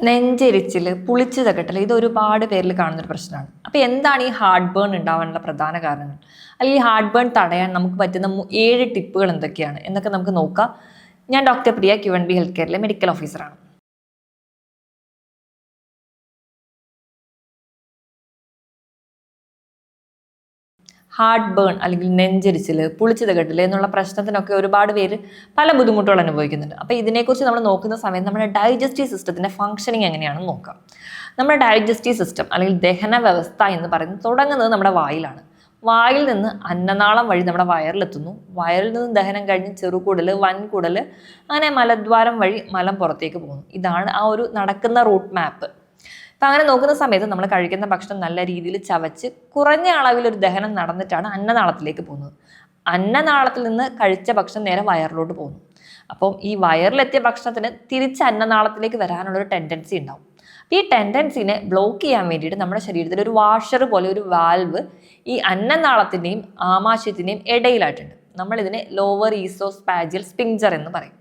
നെഞ്ചെരിച്ചിൽ പുളിച്ചു തകട്ടൽ ഇത് ഒരുപാട് പേരിൽ കാണുന്നൊരു പ്രശ്നമാണ്. അപ്പോൾ എന്താണ് ഈ ഹാർട്ട് ബേൺ ഉണ്ടാവാനുള്ള പ്രധാന കാരണങ്ങൾ? അല്ലെങ്കിൽ ഹാർട്ട് ബേൺ തടയാൻ നമുക്ക് പറ്റുന്ന ഏഴ് ടിപ്പുകൾ എന്തൊക്കെയാണ് എന്നൊക്കെ നമുക്ക് നോക്കാം. ഞാൻ doctor Priya Q N B health കെയറിലെ medical ഓഫീസറാണ് ഹാർട്ട് ബേൺ അല്ലെങ്കിൽ നെഞ്ചരിച്ചിൽ പുളിച്ചു തകട്ടിൽ എന്നുള്ള പ്രശ്നത്തിനൊക്കെ ഒരുപാട് പേര് പല ബുദ്ധിമുട്ടുകൾ അനുഭവിക്കുന്നുണ്ട്. അപ്പോൾ ഇതിനെക്കുറിച്ച് നമ്മൾ നോക്കുന്ന സമയത്ത് നമ്മുടെ ഡൈജസ്റ്റീവ് സിസ്റ്റത്തിന്റെ ഫംഗ്ഷനിങ് എങ്ങനെയാണെന്ന് നോക്കാം. നമ്മുടെ ഡൈജസ്റ്റീവ് സിസ്റ്റം അല്ലെങ്കിൽ ദഹന വ്യവസ്ഥ എന്ന് പറയുന്നത് തുടങ്ങുന്നത് നമ്മുടെ വായിലാണ്. വായിൽ നിന്ന് അന്നനാളം വഴി നമ്മുടെ വയറിലെത്തുന്നു. വയറിൽ നിന്ന് ദഹനം കഴിഞ്ഞ് ചെറുകൂടൽ വൻകൂടൽ അങ്ങനെ മലദ്വാരം വഴി മലം പുറത്തേക്ക് പോകുന്നു. ഇതാണ് ആ ഒരു നടക്കുന്ന റൂട്ട് മാപ്പ് അപ്പം അങ്ങനെ നോക്കുന്ന സമയത്ത് നമ്മൾ കഴിക്കുന്ന ഭക്ഷണം നല്ല രീതിയിൽ ചവച്ച് കുറഞ്ഞ അളവിൽ ഒരു ദഹനം നടന്നിട്ടാണ് അന്നനാളത്തിലേക്ക് പോകുന്നത്. അന്നനാളത്തിൽ നിന്ന് കഴിച്ച ഭക്ഷണം നേരെ വയറിലോട്ട് പോകുന്നു. അപ്പം ഈ വയറിലെത്തിയ ഭക്ഷണത്തിന് തിരിച്ച് അന്നനാളത്തിലേക്ക് വരാനുള്ളൊരു ടെൻഡൻസി ഉണ്ടാവും. ഈ ടെൻഡൻസിനെ ബ്ലോക്ക് ചെയ്യാൻ വേണ്ടിയിട്ട് നമ്മുടെ ശരീരത്തിൽ ഒരു വാഷർ പോലെ ഒരു വാൽവ് ഈ അന്നനാളത്തിന്റെയും ആമാശയത്തിന്റെയും ഇടയിലായിട്ടുണ്ട്. നമ്മളിതിനെ ലോവർ ഈസോസ്പാജിയൽ സ്പിഞ്ചർ എന്ന് പറയും.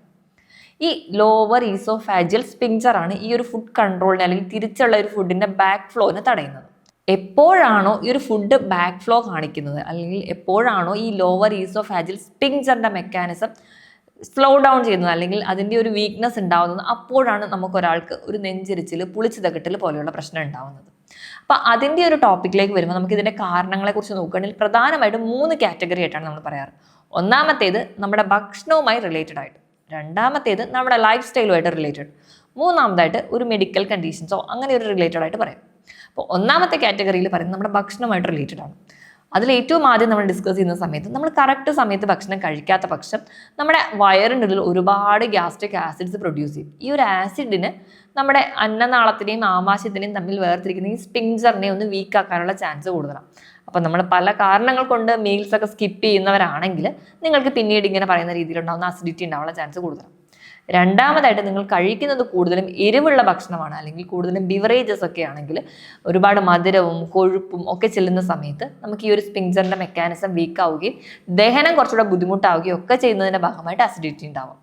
ഈ ലോവർ ഈസോഫാജിയൽ സ്പിങ്ചർ ആണ് ഈ ഒരു ഫുഡ് കൺട്രോളിനെ അല്ലെങ്കിൽ തിരിച്ചുള്ള ഒരു ഫുഡിന്റെ ബാക്ക് ഫ്ലോനെ തടയുന്നത്. എപ്പോഴാണോ ഈ ഒരു ഫുഡ് ബാക്ക് ഫ്ലോ കാണിക്കുന്നത് അല്ലെങ്കിൽ എപ്പോഴാണോ ഈ ലോവർ ഈസോഫാജിൽ സ്പിഞ്ചറിന്റെ മെക്കാനിസം സ്ലോ ഡൗൺ ചെയ്യുന്നത് അല്ലെങ്കിൽ അതിന്റെ ഒരു വീക്ക്നെസ് ഉണ്ടാവുന്നത് അപ്പോഴാണ് നമുക്ക് ഒരാൾക്ക് ഒരു നെഞ്ചിരിച്ചിൽ പുളിച്ചു തകട്ടൽ പോലെയുള്ള പ്രശ്നം ഉണ്ടാകുന്നത് അപ്പോൾ അതിന്റെ ഒരു ടോപ്പിക്കിലേക്ക് വരുമ്പോൾ നമുക്ക് ഇതിന്റെ കാരണങ്ങളെക്കുറിച്ച് നോക്കുകയാണെങ്കിൽ പ്രധാനമായിട്ടും മൂന്ന് കാറ്റഗറി ആയിട്ടാണ് നമ്മൾ പറയാറ്. ഒന്നാമത്തേത് നമ്മുടെ ഭക്ഷണവുമായി റിലേറ്റഡ് ആയിട്ട്. രണ്ടാമത്തേത് നമ്മുടെ ലൈഫ് സ്റ്റൈലുമായിട്ട് റിലേറ്റഡ് മൂന്നാമതായിട്ട് ഒരു മെഡിക്കൽ കണ്ടീഷൻസോ അങ്ങനെ ഒരു റിലേറ്റഡ് ആയിട്ട് പറയാം. അപ്പോൾ ഒന്നാമത്തെ കാറ്റഗറിയിൽ പറയുന്നത് നമ്മുടെ ഭക്ഷണമായിട്ട് റിലേറ്റഡ് ആണ്. അതിൽ ഏറ്റവും ആദ്യം നമ്മൾ ഡിസ്കസ് ചെയ്യുന്ന സമയത്ത് നമ്മൾ കറക്റ്റ് സമയത്ത് ഭക്ഷണം കഴിക്കാത്ത പക്ഷം നമ്മുടെ വയറിനുള്ളിൽ ഒരുപാട് ഗ്യാസ്ട്രിക് ആസിഡ്സ് പ്രൊഡ്യൂസ് ചെയ്യും. ഈ ഒരു ആസിഡിന് നമ്മുടെ അന്നനാളത്തിനെയും ആമാശയത്തിനെയും തമ്മിൽ വേർതിരിക്കുന്ന ഈ സ്പിങ്ചറിനെ ഒന്ന് വീക്കാക്കാനുള്ള ചാൻസ് കൂടുതലാണ്. അപ്പം നമ്മൾ പല കാരണങ്ങൾ കൊണ്ട് മീൽസ് ഒക്കെ സ്കിപ്പ് ചെയ്യുന്നവരാണെങ്കിൽ നിങ്ങൾക്ക് പിന്നീട് ഇങ്ങനെ പറയുന്ന രീതിയിലുണ്ടാകുന്ന അസിഡിറ്റി ഉണ്ടാവാനുള്ള ചാൻസ് കൂടുതലാണ് രണ്ടാമതായിട്ട് നിങ്ങൾ കഴിക്കുന്നത് കൂടുതലും എരിവുള്ള ഭക്ഷണമാണ്. അല്ലെങ്കിൽ കൂടുതലും ബിവറേജസ് ഒക്കെ ആണെങ്കിൽ ഒരുപാട് മധുരവും കൊഴുപ്പും ഒക്കെ ചെല്ലുന്ന സമയത്ത് നമുക്ക് ഈ ഒരു സ്പിങ്ചറിന്റെ മെക്കാനിസം വീക്ക് ആവുകയും ദഹനം കുറച്ചുകൂടെ ബുദ്ധിമുട്ടാവുകയും ഒക്കെ ചെയ്യുന്നതിന്റെ ഭാഗമായിട്ട് അസിഡിറ്റി ഉണ്ടാവും.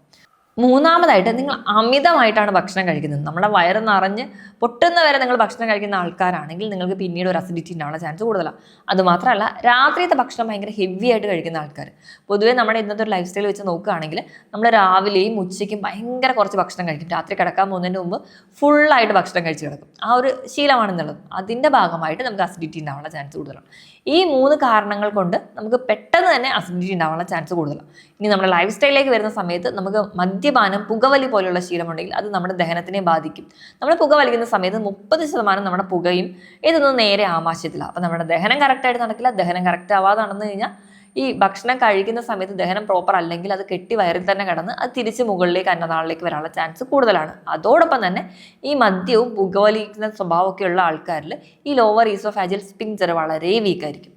മൂന്നാമതായിട്ട് നിങ്ങൾ അമിതമായിട്ടാണ് ഭക്ഷണം കഴിക്കുന്നത്. നമ്മുടെ വയറ് നിറഞ്ഞ് പൊട്ടുന്ന വരെ നിങ്ങൾ ഭക്ഷണം കഴിക്കുന്ന ആൾക്കാരാണെങ്കിൽ നിങ്ങൾക്ക് പിന്നീട് ഒരു അസിഡിറ്റി ഉണ്ടാവാനുള്ള ചാൻസ് കൂടുതലാണ് അതുമാത്രമല്ല രാത്രിയത്തെ ഭക്ഷണം ഭയങ്കര ഹെവി ആയിട്ട് കഴിക്കുന്ന ആൾക്കാർ പൊതുവേ നമ്മുടെ ഇന്നത്തെ ഒരു ലൈഫ് സ്റ്റൈൽ വെച്ച് നോക്കുകയാണെങ്കിൽ നമ്മൾ രാവിലെയും ഉച്ചയ്ക്കും ഭയങ്കര കുറച്ച് ഭക്ഷണം കഴിക്കും. രാത്രി കിടക്കാൻ പോകുന്നതിന് മുമ്പ് ഫുള്ളായിട്ട് ഭക്ഷണം കഴിച്ച് കിടക്കും. ആ ഒരു ശീലമാണെന്നുള്ളത്. അതിന്റെ ഭാഗമായിട്ട് നമുക്ക് അസിഡിറ്റി ഉണ്ടാവാനുള്ള ചാൻസ് കൂടുതലാണ്. ഈ മൂന്ന് കാരണങ്ങൾ കൊണ്ട് നമുക്ക് പെട്ടെന്ന് തന്നെ അസിഡിറ്റി ഉണ്ടാവാനുള്ള ചാൻസ് കൂടുതലാണ് ഇനി നമ്മുടെ ലൈഫ് സ്റ്റൈലിലേക്ക് വരുന്ന സമയത്ത് നമുക്ക് മദ്യപാനം പുകവലി പോലുള്ള ശീലമുണ്ടെങ്കിൽ അത് നമ്മുടെ ദഹനത്തിനെ ബാധിക്കും. നമ്മൾ പുക വലിക്കുന്ന സമയത്ത് മുപ്പത് ശതമാനം നമ്മുടെ പുകയും ഇതൊന്നും നേരെ ആമാശയത്തിലാണ് അപ്പം നമ്മുടെ ദഹനം കറക്റ്റായിട്ട് നടക്കില്ല ദഹനം കറക്റ്റ് ആവാതെ നടന്നു കഴിഞ്ഞാൽ ഈ ഭക്ഷണം കഴിക്കുന്ന സമയത്ത് ദഹനം പ്രോപ്പർ അല്ലെങ്കിൽ അത് കെട്ടി വയറിൽ തന്നെ കിടന്ന് അത് തിരിച്ച് മുകളിലേക്ക് അന്നനാളിലേക്ക് വരാനുള്ള ചാൻസ് കൂടുതലാണ്. അതോടൊപ്പം തന്നെ ഈ മദ്യവും പുകവലിക്കുന്ന സ്വഭാവമൊക്കെയുള്ള ആൾക്കാരിൽ ഈ ലോവർ ഈസോഫാജിൽ സ്പിങ്ചർ വളരെ വീക്കായിരിക്കും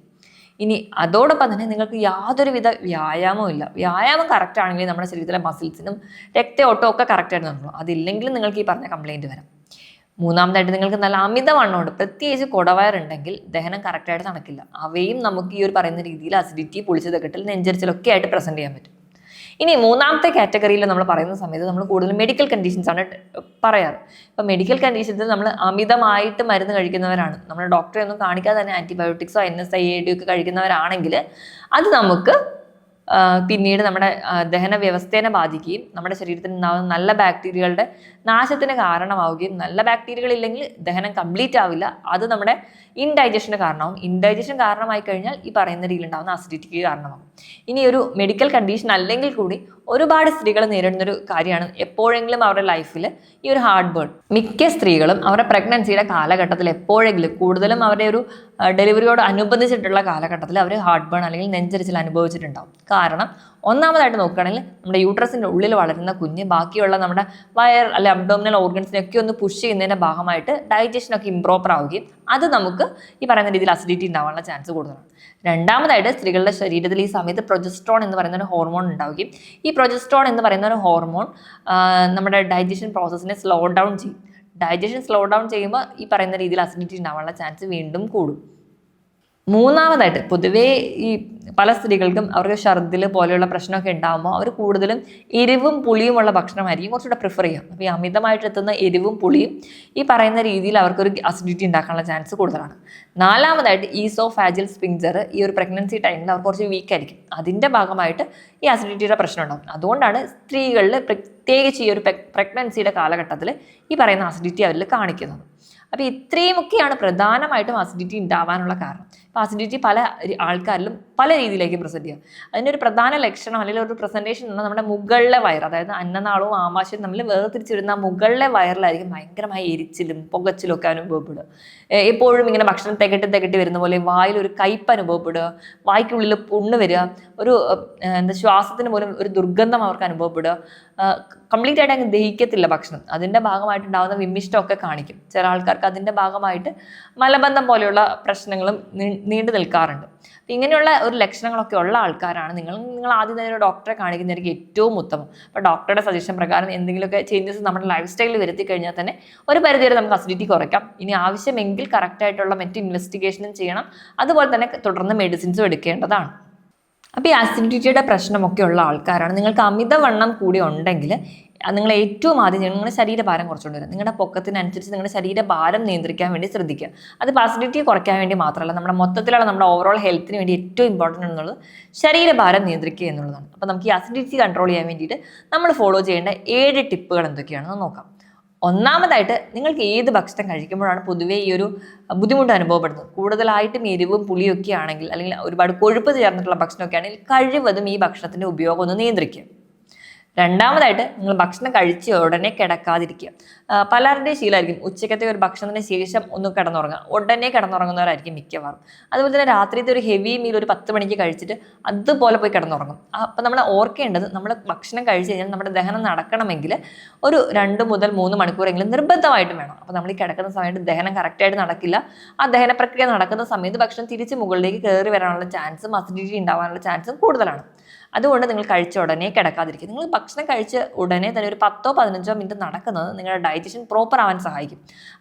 ഇനി അതോടൊപ്പം തന്നെ നിങ്ങൾക്ക് യാതൊരുവിധ വ്യായാമവും ഇല്ല വ്യായാമം കറക്റ്റ് ആണെങ്കിൽ നമ്മുടെ ശരീരത്തിലെ മസിൽസിനും രക്തയോട്ടവും ഒക്കെ കറക്റ്റായിട്ട് നടന്നു അതില്ലെങ്കിൽ നിങ്ങൾക്ക് ഈ പറഞ്ഞ കംപ്ലൈന്റ് വരാം. മൂന്നാമതായിട്ട് നിങ്ങൾക്ക് നല്ല അമിതവണ്ണമുണ്ട്. പ്രത്യേകിച്ച് കുടവയറുണ്ടെങ്കിൽ ദഹനം കറക്റ്റായിട്ട് നടക്കില്ല. അവയും നമുക്ക് ഈ ഒരു പറയുന്ന രീതിയിൽ അസിഡിറ്റി പൊളിച്ചത് കെട്ടൽ നെഞ്ചരിച്ചിലൊക്കെ ആയിട്ട് പ്രസന്റ് ചെയ്യാൻ പറ്റും. ഇനി മൂന്നാമത്തെ കാറ്റഗറിയിൽ നമ്മൾ പറയുന്ന സമയത്ത് നമ്മൾ കൂടുതൽ മെഡിക്കൽ കണ്ടീഷൻസ് ആണ് പറയാറ്. ഇപ്പം മെഡിക്കൽ കണ്ടീഷൻസിൽ നമ്മൾ അമിതമായിട്ട് മരുന്ന് കഴിക്കുന്നവരാണ്. നമ്മൾ ഡോക്ടറെ ഒന്നും കാണിക്കാതെ തന്നെ ആന്റിബയോട്ടിക്സോ എൻ എസ് ഐ എ ഒക്കെ കഴിക്കുന്നവരാണെങ്കിൽ അത് നമുക്ക് പിന്നീട് നമ്മുടെ ദഹന വ്യവസ്ഥയെ ബാധിക്കുകയും നമ്മുടെ ശരീരത്തിൽ ഉണ്ടാകുന്ന നല്ല ബാക്ടീരിയകളുടെ നാശത്തിന് കാരണമാവുകയും നല്ല ബാക്ടീരിയകൾ ഇല്ലെങ്കിൽ ദഹനം കംപ്ലീറ്റ് ആവില്ല. അത് നമ്മുടെ ഇൻഡൈജഷന് കാരണമാവും. ഇൻഡൈജഷൻ കാരണമായി കഴിഞ്ഞാൽ ഈ പറയുന്ന രീതിയിൽ ഉണ്ടാകുന്ന അസിഡിറ്റിക്ക് കാരണമാകും ഇനി ഒരു മെഡിക്കൽ കണ്ടീഷൻ അല്ലെങ്കിൽ കൂടി ഒരുപാട് സ്ത്രീകൾ നേരിടുന്നൊരു കാര്യമാണ് എപ്പോഴെങ്കിലും അവരുടെ ലൈഫിൽ ഈ ഒരു ഹാർട്ട് ബേൺ മിക്ക സ്ത്രീകളും അവരുടെ പ്രഗ്നൻസിയുടെ കാലഘട്ടത്തിൽ എപ്പോഴെങ്കിലും കൂടുതലും അവരുടെ ഒരു ഡെലിവറിയോട് അനുബന്ധിച്ചിട്ടുള്ള കാലഘട്ടത്തിൽ അവർ ഹാർട്ട് ബേൺ അല്ലെങ്കിൽ നെഞ്ചരിച്ചിൽ അനുഭവിച്ചിട്ടുണ്ടാവും. കാരണം ഒന്നാമതായിട്ട് നോക്കുകയാണെങ്കിൽ നമ്മുടെ യൂട്രസിന്റെ ഉള്ളിൽ വളരുന്ന കുഞ്ഞ് ബാക്കിയുള്ള നമ്മുടെ വയർ അല്ലെ അബ്ഡോമിനൽ ഓർഗൻസിനെയൊക്കെ ഒന്ന് പുഷ് ചെയ്യുന്നതിന്റെ ഭാഗമായിട്ട് ഡൈജഷനൊക്കെ ഇംപ്രോപ്പർ ആവുകയും അത് നമുക്ക് ഈ പറയുന്ന രീതിയിൽ അസിഡിറ്റി ഉണ്ടാവാനുള്ള ചാൻസ് കൂടുതലാണ്. രണ്ടാമതായിട്ട് സ്ത്രീകളുടെ ശരീരത്തിൽ ഈ സമയത്ത് പ്രൊജസ്ട്രോൺ എന്ന് പറയുന്ന ഒരു ഹോർമോൺ ഉണ്ടാവുകയും ഈ പ്രൊജസ്ട്രോൺ എന്ന് പറയുന്ന ഒരു ഹോർമോൺ നമ്മുടെ ഡൈജഷൻ പ്രോസസ്സിനെ സ്ലോ ഡൗൺ ചെയ്യും. ഡൈജഷൻ സ്ലോ ഡൗൺ ചെയ്യുമ്പോൾ ഈ പറയുന്ന രീതിയിൽ അസിഡിറ്റി ഉണ്ടാവാനുള്ള ചാൻസ് വീണ്ടും കൂടും. മൂന്നാമതായിട്ട് പൊതുവേ ഈ പല സ്ത്രീകൾക്കും അവർക്ക് ഛർദിൽ പോലെയുള്ള പ്രശ്നമൊക്കെ ഉണ്ടാകുമ്പോൾ അവർ കൂടുതലും എരിവും പുളിയുമുള്ള ഭക്ഷണമായിരിക്കും കുറച്ചുകൂടെ പ്രിഫർ ചെയ്യും അപ്പോൾ ഈ അമിതമായിട്ട് എത്തുന്ന എരിവും പുളിയും ഈ പറയുന്ന രീതിയിൽ അവർക്കൊരു അസിഡിറ്റി ഉണ്ടാക്കാനുള്ള ചാൻസ് കൂടുതലാണ്. നാലാമതായിട്ട് ഈസോ ഫാജിൽ സ്പിങ്ചർ ഈ ഒരു പ്രഗ്നൻസി ടൈമിൽ അവർ കുറച്ച് വീക്ക് ആയിരിക്കും. അതിന്റെ ഭാഗമായിട്ട് ഈ അസിഡിറ്റിയുടെ പ്രശ്നം ഉണ്ടാകും അതുകൊണ്ടാണ് സ്ത്രീകളിൽ പ്രത്യേകിച്ച് ഈ ഒരു പ്രഗ്നൻസിയുടെ കാലഘട്ടത്തിൽ ഈ പറയുന്ന അസിഡിറ്റി അവരിൽ കാണിക്കുന്നത്. അപ്പോൾ ഇത്രയുമൊക്കെയാണ് പ്രധാനമായിട്ടും അസിഡിറ്റി ഉണ്ടാവാനുള്ള കാരണം. അസിഡിറ്റി പല ആൾക്കാരിലും പല രീതിയിലേക്ക് പ്രസന്റ് ചെയ്യാം. അതിന്റെ ഒരു പ്രധാന ലക്ഷണം അല്ലെങ്കിൽ ഒരു പ്രസന്റേഷൻ എന്ന് നമ്മുടെ മുകളിലെ വയർ അതായത് അന്നനാളവും ആമാശയും തമ്മിൽ വേർതിരിച്ചിരുന്ന മുകളിലെ വയറിലായിരിക്കും ഭയങ്കരമായി എരിച്ചിലും പുകച്ചിലും ഒക്കെ അനുഭവപ്പെടുക. എപ്പോഴും ഇങ്ങനെ ഭക്ഷണം തികട്ടി തികട്ടി വരുന്ന പോലെ വായിൽ ഒരു കയ്പ് അനുഭവപ്പെടുക വായ്ക്കുള്ളിൽ പുണ്ണ് വരിക ഒരു എന്താ ശ്വാസത്തിന് പോലും ഒരു ദുർഗന്ധം അവർക്ക് അനുഭവപ്പെടുക. കംപ്ലീറ്റ് ആയിട്ട് അങ്ങ് ദഹിക്കത്തില്ല ഭക്ഷണം. അതിന്റെ ഭാഗമായിട്ടുണ്ടാകുന്ന വിമിഷ്ടമൊക്കെ കാണിക്കും. ചില ആൾക്കാർക്ക് അതിന്റെ ഭാഗമായിട്ട് മലബന്ധം പോലെയുള്ള പ്രശ്നങ്ങളും നീണ്ടു നിൽക്കാറുണ്ട്. അപ്പം ഇങ്ങനെയുള്ള ഒരു ലക്ഷണങ്ങളൊക്കെ ഉള്ള ആൾക്കാരാണ് നിങ്ങൾ. നിങ്ങൾ ആദ്യം തന്നെ ഒരു ഡോക്ടറെ കാണിക്കുന്നതായിരിക്കും ഏറ്റവും ഉത്തമം. അപ്പോൾ ഡോക്ടറുടെ സജഷൻ പ്രകാരം എന്തെങ്കിലുമൊക്കെ ചേഞ്ചസ് നമ്മുടെ ലൈഫ് സ്റ്റൈലിൽ വരുത്തി കഴിഞ്ഞാൽ തന്നെ ഒരു പരിധിവരെ നമുക്ക് അസിഡിറ്റി കുറയ്ക്കാം. ഇനി ആവശ്യമെങ്കിൽ കറക്റ്റായിട്ടുള്ള മറ്റ് ഇൻവെസ്റ്റിഗേഷനും ചെയ്യണം. അതുപോലെ തന്നെ തുടർന്ന് മെഡിസിൻസും എടുക്കേണ്ടതാണ്. അപ്പോൾ ഈ അസിഡിറ്റിയുടെ പ്രശ്നമൊക്കെ ഉള്ള ആൾക്കാരാണ്. നിങ്ങൾക്ക് അമിതവണ്ണം കൂടി ഉണ്ടെങ്കിൽ നിങ്ങൾ ഏറ്റവും ആദ്യം നിങ്ങളുടെ ശരീരഭാരം കുറച്ചുകൊണ്ട് വരിക നിങ്ങളുടെ പൊക്കത്തിനനുസരിച്ച് നിങ്ങളുടെ ശരീരഭാരം നിയന്ത്രിക്കാൻ വേണ്ടി ശ്രദ്ധിക്കുക. അത് പാസിഡിറ്റി കുറയ്ക്കാൻ വേണ്ടി മാത്രമല്ല നമ്മുടെ മൊത്തത്തിലുള്ള നമ്മുടെ ഓവറോൾ ഹെൽത്തിന് വേണ്ടി ഏറ്റവും ഇമ്പോർട്ടന്റ് എന്നുള്ളത് ശരീരഭാരം നിയന്ത്രിക്കുക എന്നുള്ളതാണ്. അപ്പോൾ നമുക്ക് ഈ അസിഡിറ്റി കൺട്രോൾ ചെയ്യാൻ വേണ്ടിയിട്ട് നമ്മൾ ഫോളോ ചെയ്യേണ്ട ഏഴ് ടിപ്പുകൾ എന്തൊക്കെയാണെന്ന് നോക്കാം. ഒന്നാമതായിട്ട് നിങ്ങൾക്ക് ഏത് ഭക്ഷണം കഴിക്കുമ്പോഴാണ് പൊതുവേ ഈ ഒരു ബുദ്ധിമുട്ട് അനുഭവപ്പെടുന്നത്? കൂടുതലായിട്ടും എരിവും പുളിയൊക്കെ ആണെങ്കിൽ അല്ലെങ്കിൽ ഒരുപാട് കൊഴുപ്പ് ചേർന്നിട്ടുള്ള ഭക്ഷണമൊക്കെ ആണെങ്കിൽ കഴിവതും ഈ ഭക്ഷണത്തിന്റെ ഉപയോഗം ഒന്ന് നിയന്ത്രിക്കുക. രണ്ടാമതായിട്ട് നിങ്ങൾ ഭക്ഷണം കഴിച്ച് ഉടനെ കിടക്കാതിരിക്കുക. പലരുടെ പലരുടെയും ശീലമായിരിക്കും. ഉച്ചക്കത്തെ ഒരു ഭക്ഷണത്തിന് ശേഷം ഒന്ന് കിടന്നുറങ്ങുക. ഉടനെ കിടന്നുറങ്ങുന്നവരായിരിക്കും മിക്കവാറും. അതുപോലെ തന്നെ രാത്രിയത്തെ ഒരു ഹെവി മീൽ ഒരു പത്ത് മണിക്ക് കഴിച്ചിട്ട് അതുപോലെ പോയി കിടന്നുറങ്ങും. അപ്പം നമ്മൾ ഓർക്കേണ്ടത് നമ്മൾ ഭക്ഷണം കഴിച്ച് കഴിഞ്ഞാൽ നമ്മുടെ ദഹനം നടക്കണമെങ്കിൽ ഒരു രണ്ട് മുതൽ മൂന്ന് മണിക്കൂറെങ്കിലും നിർബന്ധമായിട്ടും വേണം. അപ്പോൾ നമ്മൾ ഈ കിടക്കുന്ന സമയത്ത് ദഹനം കറക്റ്റായിട്ട് നടക്കില്ല. ആ ദഹന പ്രക്രിയ നടക്കുന്ന സമയത്ത് ഭക്ഷണം തിരിച്ച് മുകളിലേക്ക് കയറി വരാനുള്ള ചാൻസും അസിഡിറ്റി ഉണ്ടാവാനുള്ള ചാൻസും കൂടുതലാണ്. അതുകൊണ്ട് നിങ്ങൾ കഴിച്ച ഉടനെ കിടക്കാതിരിക്കുക. നിങ്ങൾ ഭക്ഷണം കഴിച്ച ഉടനെ തന്നെ ഒരു പത്തോ പതിനഞ്ചോ മിനിറ്റ് നടക്കുന്നത് നിങ്ങളുടെ ഡൈജഷൻ പ്രോപ്പർ ആവാൻ സഹായിക്കും.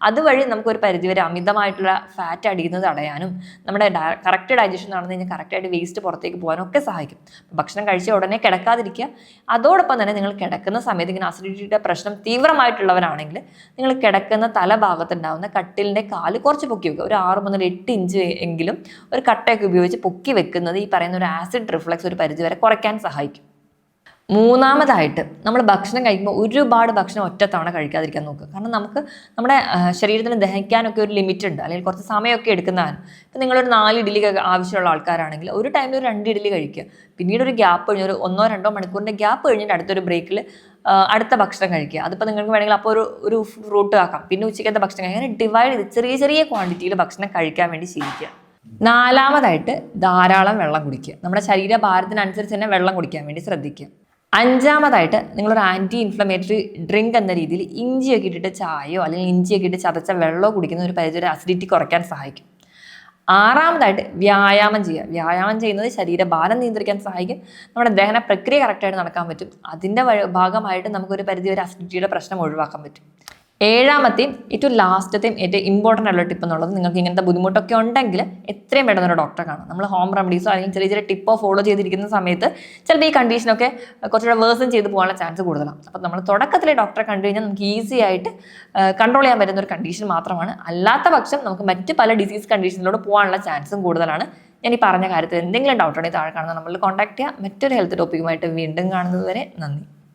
അതുവഴി നമുക്കൊരു പരിധിവരെ അമിതമായിട്ടുള്ള ഫാറ്റ് അടിയുന്നത് തടയാനും നമ്മുടെ കറക്റ്റ് ഡൈജഷൻ നടന്നു കഴിഞ്ഞാൽ കറക്റ്റായിട്ട് വേസ്റ്റ് പുറത്തേക്ക് പോകാനും ഒക്കെ സഹായിക്കും. ഭക്ഷണം കഴിച്ച ഉടനെ കിടക്കാതിരിക്കുക. അതോടൊപ്പം തന്നെ നിങ്ങൾ കിടക്കുന്ന സമയത്ത് ഇങ്ങനെ അസിഡിറ്റിയുടെ പ്രശ്നം തീവ്രമായിട്ടുള്ളവരാണെങ്കിൽ നിങ്ങൾ കിടക്കുന്ന തലഭാഗത്തുണ്ടാവുന്ന കട്ടിലിന്റെ കാൽ കുറച്ച് പൊക്കി വെക്കുക. ഒരു ആറ് മുതൽ എട്ട് ഇഞ്ച് എങ്കിലും ഒരു കട്ടയൊക്കെ ഉപയോഗിച്ച് പൊക്കി വെക്കുന്നത് ഈ പറയുന്ന ഒരു ആസിഡ് റിഫ്ലക്സ് ഒരു പരിധിവരെ കുറയ്ക്കാൻ സഹായിക്കും. മൂന്നാമതായിട്ട് നമ്മൾ ഭക്ഷണം കഴിക്കുമ്പോൾ ഒരുപാട് ഭക്ഷണം ഒറ്റത്തവണ കഴിക്കാതിരിക്കാൻ നോക്കുക. കാരണം നമുക്ക് നമ്മുടെ ശരീരത്തിന് ദഹിക്കാനൊക്കെ ഒരു ലിമിറ്റ് ഉണ്ട്. അല്ലെങ്കിൽ കുറച്ച് സമയമൊക്കെ എടുക്കുന്നതാണ്. ഇപ്പം നിങ്ങളൊരു നാല് ഒക്കെ ആവശ്യമുള്ള ആൾക്കാരാണെങ്കിൽ ഒരു ടൈമിൽ ഒരു രണ്ട് ഇഡ്ഡലി കഴിക്കുക. പിന്നീട് ഒരു ഗ്യാപ്പ് കഴിഞ്ഞ് ഒരു ഒന്നോ രണ്ടോ മണിക്കൂറിന്റെ ഗ്യാപ്പ് കഴിഞ്ഞിട്ട് അടുത്തൊരു ബ്രേക്കിൽ അടുത്ത ഭക്ഷണം കഴിക്കുക. അതിപ്പോൾ നിങ്ങൾക്ക് വേണമെങ്കിൽ അപ്പോൾ ഒരു ഒരു ഫ്രൂട്ട് ആക്കാം. പിന്നെ ഉച്ചയ്ക്കത്തെ ഭക്ഷണം കഴിക്കുക. അങ്ങനെ ഡിവൈഡ് ചെറിയ ചെറിയ ക്വാണ്ടിറ്റിയിൽ ഭക്ഷണം കഴിക്കാൻ വേണ്ടി ശീലിക്കുക. നാലാമതായിട്ട് ധാരാളം വെള്ളം കുടിക്കുക. നമ്മുടെ ശരീരഭാരത്തിനനുസരിച്ച് തന്നെ വെള്ളം കുടിക്കാൻ വേണ്ടി ശ്രദ്ധിക്കുക. അഞ്ചാമതായിട്ട് നിങ്ങളൊരു ആന്റി ഇൻഫ്ലമേറ്ററി ഡ്രിങ്ക് എന്ന രീതിയിൽ ഇഞ്ചിയൊക്കെ ഇട്ടിട്ട് ചായയോ അല്ലെങ്കിൽ ഇഞ്ചിയൊക്കെ ഇട്ട് ചതച്ച വെള്ളമോ കുടിക്കുന്ന ഒരു പരിധി അസിഡിറ്റി കുറയ്ക്കാൻ സഹായിക്കും. ആറാമതായിട്ട് വ്യായാമം ചെയ്യുക. വ്യായാമം ചെയ്യുന്നത് ശരീരഭാരം നിയന്ത്രിക്കാൻ സഹായിക്കും. നമ്മുടെ ദഹന പ്രക്രിയ കറക്റ്റായിട്ട് നടക്കാൻ പറ്റും. അതിന്റെ ഭാഗമായിട്ട് നമുക്കൊരു പരിധി വരെ അസിഡിറ്റിയുടെ പ്രശ്നം ഒഴിവാക്കാൻ പറ്റും. ഏഴാമത്തെയും ഏറ്റവും ലാസ്റ്റത്തെയും ഏറ്റവും ഇമ്പോർട്ടന്റ് ആയിട്ടുള്ള ടിപ്പ് എന്നുള്ളത് നിങ്ങൾക്ക് ഇങ്ങനത്തെ ബുദ്ധിമുട്ടൊക്കെ ഉണ്ടെങ്കിൽ എത്രയും പെട്ടെന്ന് ഒരു ഡോക്ടറെ കാണാം. നമ്മൾ ഹോം റെമഡീസോ അല്ലെങ്കിൽ ചെറിയ ചെറിയ ടിപ്പോ ഫോളോ ചെയ്തിരിക്കുന്ന സമയത്ത് ചിലപ്പോൾ ഈ കണ്ടീഷനൊക്കെ കുറച്ചുകൂടെ വേഴ്സൺ ചെയ്ത് പോകാനുള്ള ചാൻസ് കൂടുതലാണ്. അപ്പോൾ നമ്മൾ തുടക്കത്തിലെ ഡോക്ടറെ കണ്ടു കഴിഞ്ഞാൽ നമുക്ക് ഈസി ആയിട്ട് കൺട്രോൾ ചെയ്യാൻ പറ്റുന്ന ഒരു കണ്ടീഷൻ മാത്രമാണ്. അല്ലാത്ത പക്ഷം നമുക്ക് മറ്റ് പല ഡിസീസ് കണ്ടീഷനിലൂടെ പോകാനുള്ള ചാൻസും കൂടുതലാണ്. ഞാൻ ഈ പറഞ്ഞ കാര്യത്തിൽ എന്തെങ്കിലും ഡൗട്ട് ഉണ്ടെങ്കിൽ താഴെ കാണുന്ന നമ്മളിൽ കോൺടാക്ട് ചെയ്യുക. മറ്റൊരു ഹെൽത്ത് ടോപ്പിക്കുമായിട്ട് വീണ്ടും കാണുന്നത് വരെ നന്ദി.